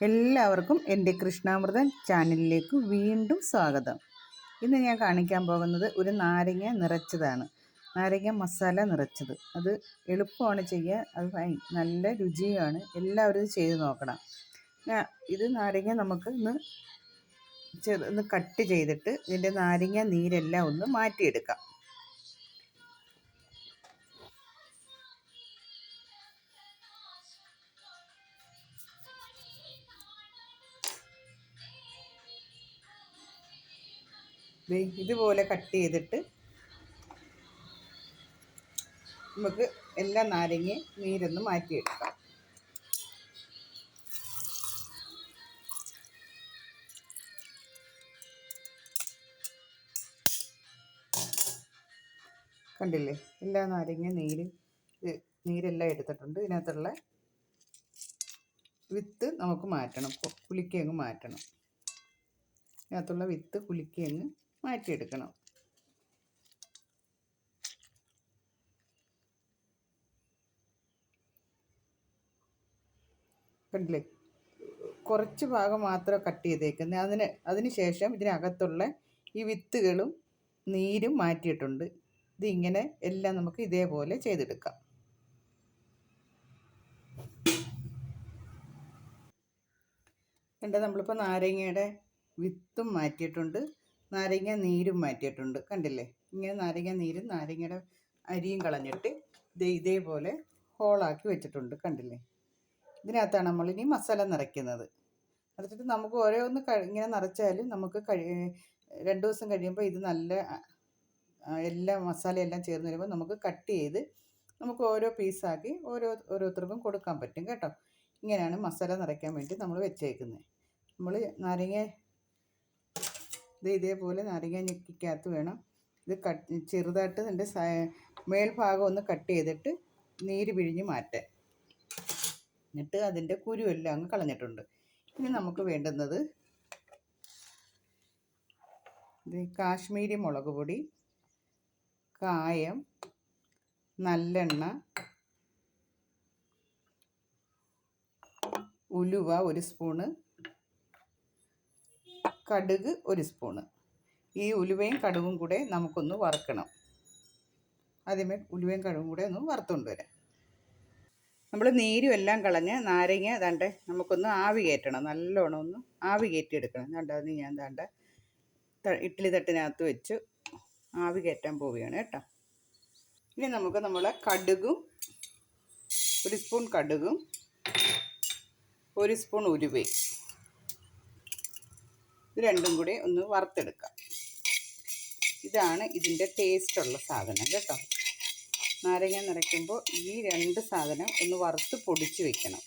എല്ലാവർക്കും എന്റെ കൃഷ്ണാമൃതൻ ചാനലിലേക്ക് വീണ്ടും സ്വാഗതം. ഇന്ന് ഞാൻ കാണിക്കാൻ പോകുന്നത് ഒരു നാരങ്ങ നിറച്ചതാണ്. നാരങ്ങ മസാല നിറച്ചത്. അത് എളുപ്പമാണ് ചെയ്യാൻ. അത് നല്ല രുചിയാണ്. എല്ലാവരും ചെയ്ത് നോക്കണം. ഇത് നാരങ്ങ നമുക്ക് ഇന്ന് ചെറു ഒന്ന് കട്ട് ചെയ്തിട്ട് ഇതിന്റെ നാരങ്ങ നീരെല്ലാം ഒന്ന് മാറ്റിയെടുക്കാം. ഇതുപോലെ കട്ട് ചെയ്തിട്ട് നമുക്ക് എല്ലാ നാരങ്ങയും നീരൊന്ന് മാറ്റിയെടുക്കാം. കണ്ടില്ലേ? എല്ലാ നാരങ്ങ നീര് നീരെല്ലാം എടുത്തിട്ടുണ്ട്. ഇതിനകത്തുള്ള വിത്ത് നമുക്ക് മാറ്റണം. കുലുക്കി മാറ്റണം. ഇതിനകത്തുള്ള വിത്ത് കുലുക്കി മാറ്റിയെടുക്കണം. കണ്ടില്ലേ? കുറച്ച് ഭാഗം മാത്രം കട്ട് ചെയ്തേക്കുന്നത് അതിന് അതിന് ശേഷം ഇതിനകത്തുള്ള ഈ വിത്തുകളും നീരും മാറ്റിയിട്ടുണ്ട്. ഇതിങ്ങനെ എല്ലാം നമുക്ക് ഇതേപോലെ ചെയ്തെടുക്കാം. കണ്ട? നമ്മളിപ്പോൾ നാരങ്ങയുടെ വിത്തും മാറ്റിയിട്ടുണ്ട്. നാരങ്ങ നീരും മാറ്റിയിട്ടുണ്ട്. കണ്ടില്ലേ? ഇങ്ങനെ നാരങ്ങ നീരും നാരങ്ങയുടെ അരിയും കളഞ്ഞിട്ട് ഇത് ഇതേപോലെ ഹോളാക്കി വെച്ചിട്ടുണ്ട്. കണ്ടില്ലേ? ഇതിനകത്താണ് ഇനി മസാല നിറയ്ക്കുന്നത്. നിറച്ചിട്ട് നമുക്ക് ഓരോന്ന് ഇങ്ങനെ നിറച്ചാലും നമുക്ക് കഴി രണ്ട് ദിവസം കഴിയുമ്പോൾ ഇത് നല്ല എല്ലാ മസാലയെല്ലാം ചേർന്ന് വരുമ്പോൾ നമുക്ക് കട്ട് ചെയ്ത് നമുക്ക് ഓരോ പീസാക്കി ഓരോ ഓരോരുത്തർക്കും കൊടുക്കാൻ പറ്റും കേട്ടോ. ഇങ്ങനെയാണ് മസാല നിറയ്ക്കാൻ വേണ്ടി നമ്മൾ വെച്ചേക്കുന്നത്. നമ്മൾ നാരങ്ങ ഇത് ഇതേപോലെ നാരങ്ങ ഞെക്കിക്കകത്ത് വേണം. ഇത് കട്ട് ചെറുതായിട്ട് ഇതിന്റെ മേൽഭാഗം ഒന്ന് കട്ട് ചെയ്തിട്ട് നീര് പിഴിഞ്ഞ് മാറ്റാൻ. എന്നിട്ട് അതിന്റെ കുരുവെല്ലാം അങ്ങ് കളഞ്ഞിട്ടുണ്ട്. ഇനി നമുക്ക് വേണ്ടുന്നത് ഇത് കാശ്മീരി മുളക് പൊടി കായം നല്ലെണ്ണ ഉലുവ ഒരു സ്പൂണ് കടുക് ഒരു സ്പൂണ്. ഈ ഉലുവയും കടുകും കൂടെ നമുക്കൊന്ന് വറുക്കണം. ആദ്യമേ ഉലുവയും കടുകും കൂടെ ഒന്ന് വറുത്തുകൊണ്ട് വരാം. നമ്മൾ നീരും എല്ലാം കളഞ്ഞ് നാരങ്ങ ദാണ്ട് നമുക്കൊന്ന് ആവി കയറ്റണം നല്ലോണം ഒന്ന് ആവി കയറ്റിയെടുക്കണം ദാണ്ട ഞാൻ ദാണ്ട ഇഡ്ഡലി തട്ടിനകത്ത് വെച്ച് ആവി കയറ്റാൻ പോവുകയാണ് കേട്ടോ. ഇനി നമുക്ക് നമ്മളെ കടുകും ഒരു സ്പൂൺ കടുകും ഒരു സ്പൂൺ ഉലുവയും ഇത് രണ്ടും കൂടി ഒന്ന് വറുത്തെടുക്കാം. ഇതാണ് ഇതിന്റെ ടേസ്റ്റുള്ള സാധനം കേട്ടോ. നാരങ്ങ നിറയ്ക്കുമ്പോൾ ഈ രണ്ട് സാധനം ഒന്ന് വറുത്ത് പൊടിച്ച് വെക്കണം.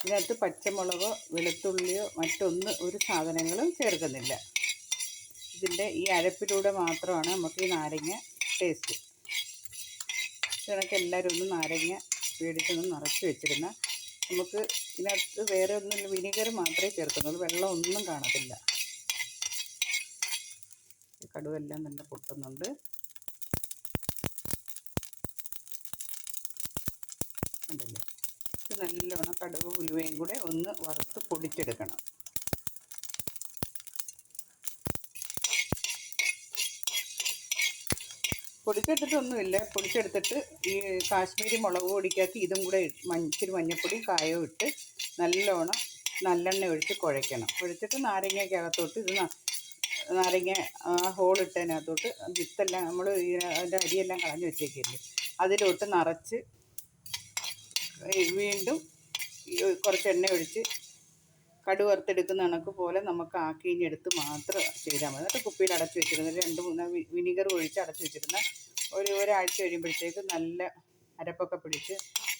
ഇതിനകത്ത് പച്ചമുളകോ വെളുത്തുള്ളിയോ മറ്റൊന്ന് ഒരു സാധനങ്ങളും ചേർക്കുന്നില്ല. ഇതിന്റെ ഈ അരപ്പിലൂടെ മാത്രമാണ് നമുക്ക് ഈ നാരങ്ങ ടേസ്റ്റ് ഇതിനൊക്കെ എല്ലാവരും ഒന്ന് നാരങ്ങ മേടിച്ചൊന്ന് നിറച്ച് വെച്ചിരുന്ന നമുക്ക് ഇതിനകത്ത് വേറെ ഒന്നും വിനീഗർ മാത്രമേ ചേർക്കുന്നുള്ളൂ. വെള്ളം ഒന്നും കാണത്തില്ല. കടുവെല്ലാം നല്ല പൊട്ടുന്നുണ്ട്. ഉണ്ടല്ലേ ഇത് നല്ലവണ്ണം കടുവ് ഉലുവയും കൂടെ ഒന്ന് വറുത്ത് പൊടിച്ചെടുക്കണം. പൊടിച്ചെടുത്തിട്ടൊന്നുമില്ല. പൊടിച്ചെടുത്തിട്ട് ഈ കാശ്മീരി മുളക് പൊടിക്കകത്ത് ഇതും കൂടെ ഇച്ചിരി മഞ്ഞൾപ്പൊടി കായവും ഇട്ട് നല്ലോണം നല്ലെണ്ണ ഒഴിച്ച് കുഴയ്ക്കണം. കുഴച്ചിട്ട് നാരങ്ങയ്ക്കകത്തോട്ട് ഇത് നാരങ്ങ ഹോളിട്ടതിനകത്തോട്ട് വിത്തെല്ലാം നമ്മൾ അതിന്റെ അരിയെല്ലാം കളഞ്ഞ് വെച്ചേക്കില്ലേ. അതിലോട്ട് നിറച്ച് വീണ്ടും കുറച്ച് എണ്ണ ഒഴിച്ച് കടു വറുത്തെടുക്കുന്ന കണക്ക് പോലെ നമുക്ക് ആക്കിഞ്ഞെടുത്ത് മാത്രം ചെയ്താൽ മതി. എന്നിട്ട് കുപ്പിയിൽ അടച്ച് വെച്ചിരുന്ന രണ്ട് മൂന്ന് വിനീഗർ ഒഴിച്ച് അടച്ച് വെച്ചിരുന്ന ഒരു ഒരാഴ്ച കഴിയുമ്പോഴത്തേക്ക് നല്ല അരപ്പൊക്കെ പിടിച്ച്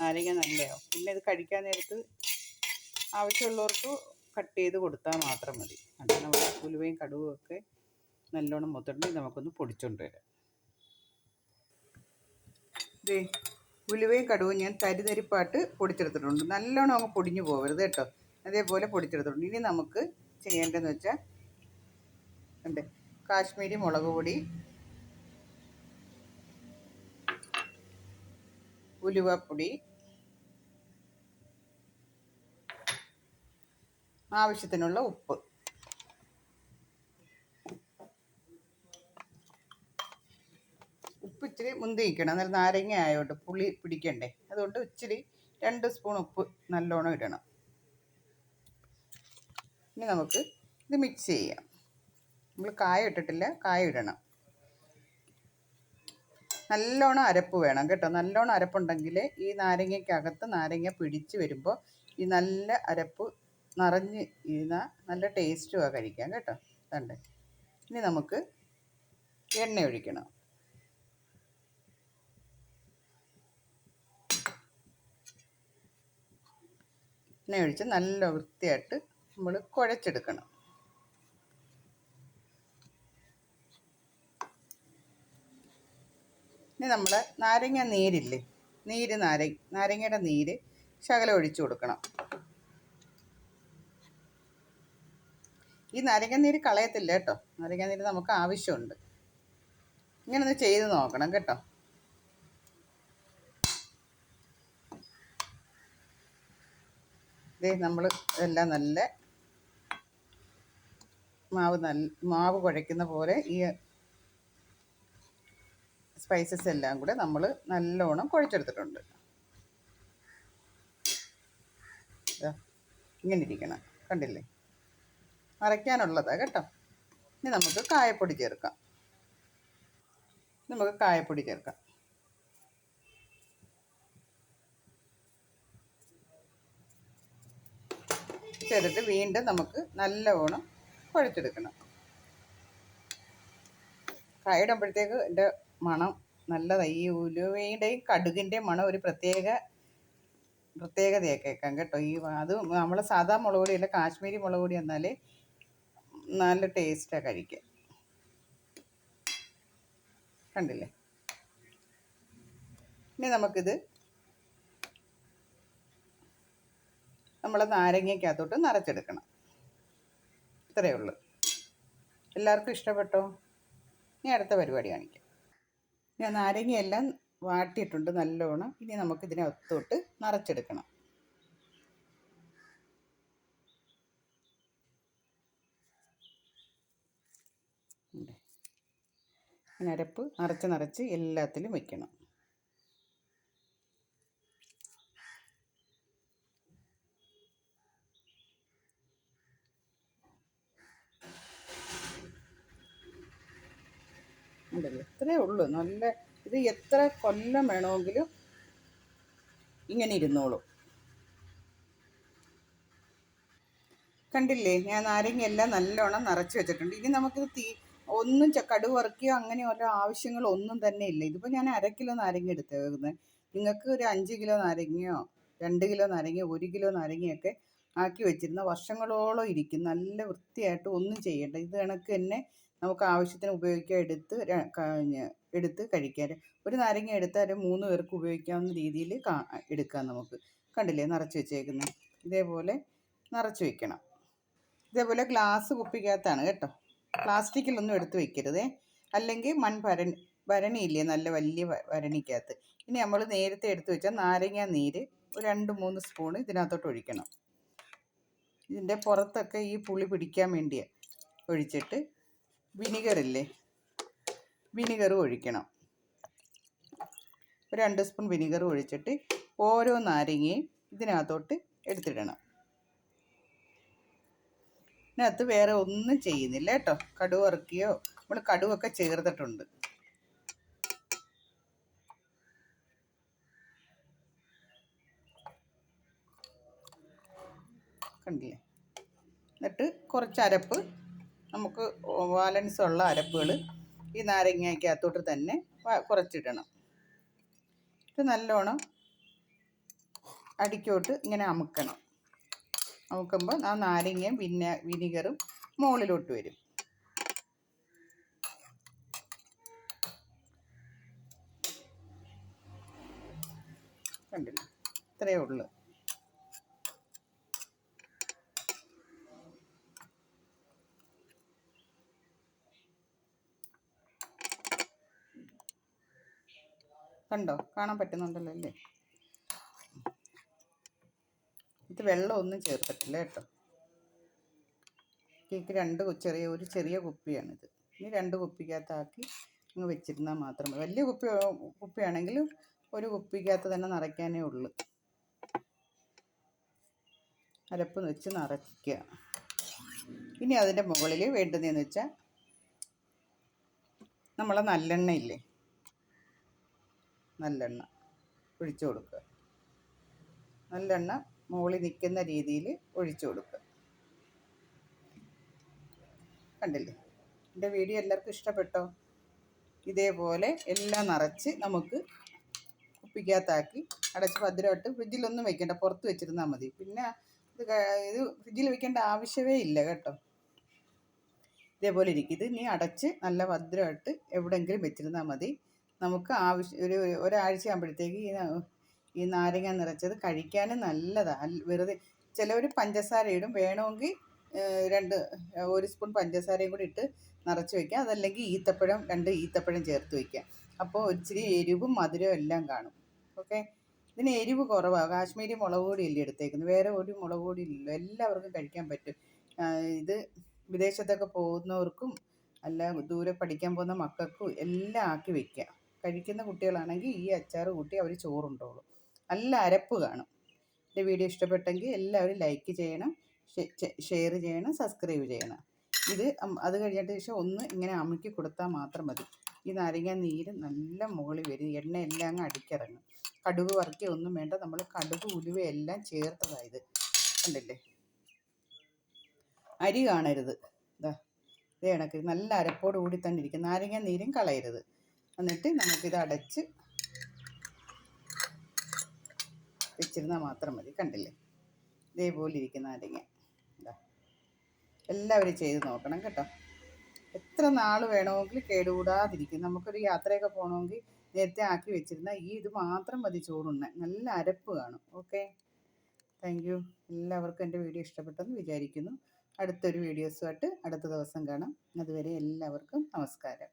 നാരങ്ങ നല്ലതാവും. പിന്നെ ഇത് കഴിക്കാൻ നേരത്ത് ആവശ്യമുള്ളവർക്ക് കട്ട് ചെയ്ത് കൊടുത്താൽ മാത്രം മതി. അങ്ങനെ ഉലുവയും കടുവും ഒക്കെ നല്ലോണം മുത്തണ്ടി നമുക്കൊന്ന് പൊടിച്ചുകൊണ്ട് വരാം. ഇതേ ഉലുവയും കടുവും ഞാൻ തരി തരിപ്പായിട്ട് പൊടിച്ചെടുത്തിട്ടുണ്ട്. നല്ലോണം അങ്ങ് പൊടിഞ്ഞു പോകരുത് കേട്ടോ. അതേപോലെ പൊടിച്ചെടുത്തിട്ടുണ്ട്. ഇനി നമുക്ക് ചെയ്യേണ്ടതെന്ന് വെച്ചാൽ ഉണ്ട് കാശ്മീരി മുളക് പൊടി ഉലുവപ്പൊടി ആവശ്യത്തിനുള്ള ഉപ്പ്. ഉപ്പ് ഇച്ചിരി മുന്തിരിക്കണം. അന്നേരം നാരങ്ങ ആയോട്ട് പുളി പിടിക്കണ്ടേ. അതുകൊണ്ട് ഇച്ചിരി രണ്ട് സ്പൂൺ ഉപ്പ് നല്ലോണം ഇടണം. ഇനി നമുക്ക് ഇത് മിക്സ് ചെയ്യാം. നമ്മൾ കായ ഇട്ടിട്ടില്ല കായ ഇടണം. നല്ലോണം അരപ്പ് വേണം കേട്ടോ. നല്ലോണം അരപ്പുണ്ടെങ്കിൽ ഈ നാരങ്ങയ്ക്കകത്ത് നാരങ്ങ പിടിച്ച് വരുമ്പോൾ ഈ നല്ല അരപ്പ് നിറഞ്ഞ് ഇരുന്ന നല്ല ടേസ്റ്റുമാണ് കഴിക്കാൻ കേട്ടോ. കണ്ടേ? ഇനി നമുക്ക് എണ്ണ ഒഴിക്കണം. എണ്ണ ഒഴിച്ച് നല്ല വൃത്തിയായിട്ട് നമ്മൾ കുഴച്ചെടുക്കണം. ഇനി നമ്മൾ നാരങ്ങ നീരില്ലേ? നീര് നാരങ്ങ നാരങ്ങയുടെ നീര് ശകലം ഒഴിച്ചു കൊടുക്കണം. ഈ നാരങ്ങ നീര് കളയത്തില്ല കേട്ടോ. നാരങ്ങ നീര് നമുക്ക് ആവശ്യമുണ്ട്. ഇങ്ങനെ ഒന്ന് ചെയ്ത് നോക്കണം കേട്ടോ. ഇതേ നമ്മൾ എല്ലാം നല്ല മാവ് നല്ല മാവ് കുഴയ്ക്കുന്ന പോലെ ഈ സ്പൈസസ് എല്ലാം കൂടെ നമ്മൾ നല്ലോണം കുഴച്ചെടുത്തിട്ടുണ്ട്. ഇങ്ങനെ ഇരിക്കണം. കണ്ടില്ലേ? അരയ്ക്കാനുള്ളതാണ് കേട്ടോ. ഇനി നമുക്ക് കായപ്പൊടി ചേർക്കാം. നമുക്ക് കായപ്പൊടി ചേർക്കാം. ചേർത്തിട്ട് വീണ്ടും നമുക്ക് നല്ലവണ്ണം കുഴച്ചെടുക്കണം. കായിടുമ്പോഴത്തേക്ക് എന്റെ മണം നല്ലതാണ് ഈ ഉലുവയുടെയും കടുകിന്റെയും മണം ഒരു പ്രത്യേക പ്രത്യേകതയാണ് കേൾക്കാം കേട്ടോ. ഈ അത് നമ്മൾ സാധാ മുളക് പൊടി അല്ല കാശ്മീരി മുളക് പൊടി എന്നാൽ നല്ല ടേസ്റ്റാണ് കഴിക്കാൻ. കണ്ടില്ലേ? ഇനി നമുക്കിത് നമ്മൾ നാരങ്ങയ്ക്കകത്തോട്ട് നിറച്ചെടുക്കണം. ഇത്രയേ ഉള്ളൂ. എല്ലാവർക്കും ഇഷ്ടപ്പെട്ടോ? ഇനി അടുത്ത പരിപാടി കാണിക്കാം. ഞാൻ നാരങ്ങയെല്ലാം വാട്ടിയിട്ടുണ്ട് നല്ലോണം. ഇനി നമുക്ക് ഇതിനകത്തോട്ട് നിറച്ചെടുക്കണം. അരപ്പ് നിറച്ച് നിറച്ച് എല്ലാത്തിലും വയ്ക്കണം ഉണ്ടല്ലോ. ഇത്രയേ ഉള്ളൂ. നല്ല ഇത് എത്ര കൊല്ലം വേണമെങ്കിലും ഇങ്ങനെ ഇരുന്നോളൂ. കണ്ടില്ലേ? ഞാൻ നാരങ്ങ എല്ലാം നല്ലോണം നിറച്ച് വെച്ചിട്ടുണ്ട്. ഇനി നമുക്ക് തീ ഒന്നും കടുവ് വറുക്കുകയോ അങ്ങനെ ഓരോ ആവശ്യങ്ങളൊന്നും തന്നെ ഇല്ല. ഇതിപ്പോൾ ഞാൻ അര കിലോ നാരങ്ങ എടുത്തേക്കുന്നത് നിങ്ങൾക്ക് ഒരു അഞ്ച് കിലോ നാരങ്ങയോ രണ്ട് കിലോ നാരങ്ങയോ ഒരു കിലോ നാരങ്ങയൊക്കെ ആക്കി വെച്ചിരുന്ന വർഷങ്ങളോളം ഇരിക്കും. നല്ല വൃത്തിയായിട്ട് ഒന്നും ചെയ്യേണ്ട. ഇത് കണക്ക് തന്നെ നമുക്ക് ആവശ്യത്തിന് ഉപയോഗിക്കാൻ എടുത്ത് എടുത്ത് കഴിക്കാൻ. ഒരു നാരങ്ങ എടുത്താൽ മൂന്ന് പേർക്ക് ഉപയോഗിക്കാവുന്ന രീതിയിൽ എടുക്കാം നമുക്ക്. കണ്ടില്ലേ? നിറച്ച് വെച്ചേക്കുന്നത് ഇതേപോലെ നിറച്ച് വെക്കണം. ഇതേപോലെ ഗ്ലാസ് കുപ്പിക്കകത്താണ് കേട്ടോ. പ്ലാസ്റ്റിക്കിലൊന്നും എടുത്ത് വെക്കരുതേ. അല്ലെങ്കിൽ മൺ ഭര ഭരണിയില്ലേ? നല്ല വലിയ ഭരണിക്കകത്ത്. ഇനി നമ്മൾ നേരത്തെ എടുത്ത് വെച്ച നാരങ്ങ നീര് ഒരു രണ്ട് മൂന്ന് സ്പൂൺ ഇതിനകത്തോട്ട് ഒഴിക്കണം. ഇതിന്റെ പുറത്തൊക്കെ ഈ പുളി പിടിക്കാൻ വേണ്ടിയാണ് ഒഴിച്ചിട്ട് വിനിഗറില്ലേ? വിനിഗർ ഒഴിക്കണം. ഒരു രണ്ട് സ്പൂൺ വിനിഗർ ഒഴിച്ചിട്ട് ഓരോ നാരങ്ങയും ഇതിനകത്തോട്ട് എടുത്തിടണം. ഇതിനകത്ത് വേറെ ഒന്നും ചെയ്യുന്നില്ല കേട്ടോ. കടുവ് ഇറക്കിയോ നമ്മൾ കടുവൊക്കെ ചേർത്തിട്ടുണ്ട്. കണ്ടില്ലേ? എന്നിട്ട് കുറച്ച് അരപ്പ് നമുക്ക് ബാലൻസ് ഉള്ള അരപ്പുകൾ ഈ നാരങ്ങയ്ക്കകത്തോട്ട് തന്നെ കുറച്ചിടണം. ഇത് നല്ലോണം അടിക്കോട്ട് ഇങ്ങനെ അമുക്കണം. അമുക്കുമ്പോൾ ആ നാരങ്ങയും വിന വിനിഗറും മുകളിലോട്ട് വരും. കണ്ടില്ല? ഇത്രയേ ഉള്ളൂ. കണ്ടോ? കാണാൻ പറ്റുന്നുണ്ടല്ലോ അല്ലേ? ഇത് വെള്ളമൊന്നും ചേർത്തിട്ടില്ല കേട്ടോ. കേക്ക് രണ്ട് ചെറിയ ഒരു ചെറിയ കുപ്പിയാണിത്. ഇനി രണ്ട് കുപ്പിക്കകത്താക്കി അങ്ങ് വെച്ചിരുന്നാൽ മാത്രം വലിയ കുപ്പി കുപ്പിയാണെങ്കിൽ ഒരു കുപ്പിക്കകത്ത് തന്നെ നിറയ്ക്കാനേ ഉള്ളൂ. അരപ്പ് വെച്ച് നിറയ്ക്കുക. ഇനി അതിന്റെ മുകളിൽ വേണ്ടുന്നതെന്ന് വെച്ചാൽ നമ്മളെ നല്ലെണ്ണ ഇല്ലേ നല്ലെണ്ണ ഒഴിച്ചു കൊടുക്കുക. നല്ലെണ്ണ മുകളിൽ നിൽക്കുന്ന രീതിയിൽ ഒഴിച്ചു കൊടുക്കുക. കണ്ടില്ലേ? എന്റെ വീഡിയോ എല്ലാവർക്കും ഇഷ്ടപ്പെട്ടോ? ഇതേപോലെ എല്ലാം നിറച്ച് നമുക്ക് കുപ്പിക്കകത്താക്കി അടച്ച് ഭദ്രമായിട്ട് ഫ്രിഡ്ജിലൊന്നും വെക്കേണ്ട പുറത്ത് വെച്ചിരുന്നാൽ മതി. പിന്നെ ഇത് ഇത് ഫ്രിഡ്ജിൽ വെക്കേണ്ട ആവശ്യമേ ഇല്ല കേട്ടോ. ഇതേപോലെ ഇരിക്കും. ഇത് ഇനി അടച്ച് നല്ല ഭദ്രമായിട്ട് എവിടെയെങ്കിലും വെച്ചിരുന്നാൽ മതി. നമുക്ക് ആവശ്യം ഒരു ഒരാഴ്ച ആകുമ്പോഴത്തേക്ക് ഈ ഈ നാരങ്ങ നിറച്ചത് കഴിക്കാനും നല്ലതാണ് വെറുതെ ചിലവർ പഞ്ചസാര ഇടും. വേണമെങ്കിൽ രണ്ട് ഒരു സ്പൂൺ പഞ്ചസാരയും കൂടി ഇട്ട് നിറച്ച് വയ്ക്കാം അതല്ലെങ്കിൽ ഈത്തപ്പഴം രണ്ട് ഈത്തപ്പഴം ചേർത്ത് വയ്ക്കാം അപ്പോൾ ഇച്ചിരി എരിവും മധുരവും എല്ലാം കാണും. ഓക്കെ? ഇതിന് എരിവ് കുറവാണ് കാശ്മീരി മുളക് പൊടി ഇല്ല എടുത്തേക്കുന്നത്. വേറെ ഒരു മുളക് പൊടി ഇല്ലല്ലോ. എല്ലാവർക്കും കഴിക്കാൻ പറ്റും. ഇത് വിദേശത്തൊക്കെ പോകുന്നവർക്കും അല്ല ദൂരെ പഠിക്കാൻ പോകുന്ന മക്കൾക്കും എല്ലാം ആക്കി വെക്കുക കഴിക്കുന്ന കുട്ടികളാണെങ്കിൽ ഈ അച്ചാർ കൂട്ടി അവർ ചോറുണ്ടോളും. നല്ല അരപ്പ് കാണും. എന്റെ വീഡിയോ ഇഷ്ടപ്പെട്ടെങ്കിൽ എല്ലാവരും ലൈക്ക് ചെയ്യണം ഷെയർ ചെയ്യണം സബ്സ്ക്രൈബ് ചെയ്യണം. ഇത് അത് കഴിഞ്ഞിട്ട് ശേഷം ഒന്ന് ഇങ്ങനെ അമുക്കി കൊടുത്താൽ മാത്രം മതി. ഈ നാരങ്ങ നീര് നല്ല മുകളിൽ വരും. എണ്ണ എല്ലാം അങ്ങ് അടിക്കിറങ്ങും. കടുക് വറുക്കി ഒന്നും വേണ്ട. നമ്മൾ കടുക് ഉലുവ എല്ലാം ചേർത്തതായത് കണ്ടില്ലേ? അരി കാണരുത്. ഇതാ ഇതേ കണക്ക്. നല്ല അരപ്പോട് കൂടി തന്നെ ഇരിക്കും. നാരങ്ങ നീരും കളയരുത്. എന്നിട്ട് നമുക്കിത് അടച്ച് വെച്ചിരുന്നാൽ മാത്രം മതി. കണ്ടില്ലേ? ഇതേപോലെ ഇരിക്കുന്ന നാരങ്ങ ഇതാ എല്ലാവരും ചെയ്ത് നോക്കണം കേട്ടോ. എത്ര നാൾ വേണമെങ്കിൽ കേടുകൂടാതിരിക്കും. നമുക്കൊരു യാത്രയൊക്കെ പോകണമെങ്കിൽ നേരത്തെ ആക്കി വെച്ചിരുന്ന ഈ ഇത് മാത്രം മതി ചോറുണ്ണ നല്ല അരപ്പ് കാണും. ഓക്കെ? താങ്ക് യു എല്ലാവർക്കും എന്റെ വീഡിയോ ഇഷ്ടപ്പെട്ടെന്ന് വിചാരിക്കുന്നു. അടുത്തൊരു വീഡിയോസുമായിട്ട് അടുത്ത ദിവസം കാണാം. അതുവരെ എല്ലാവർക്കും നമസ്കാരം.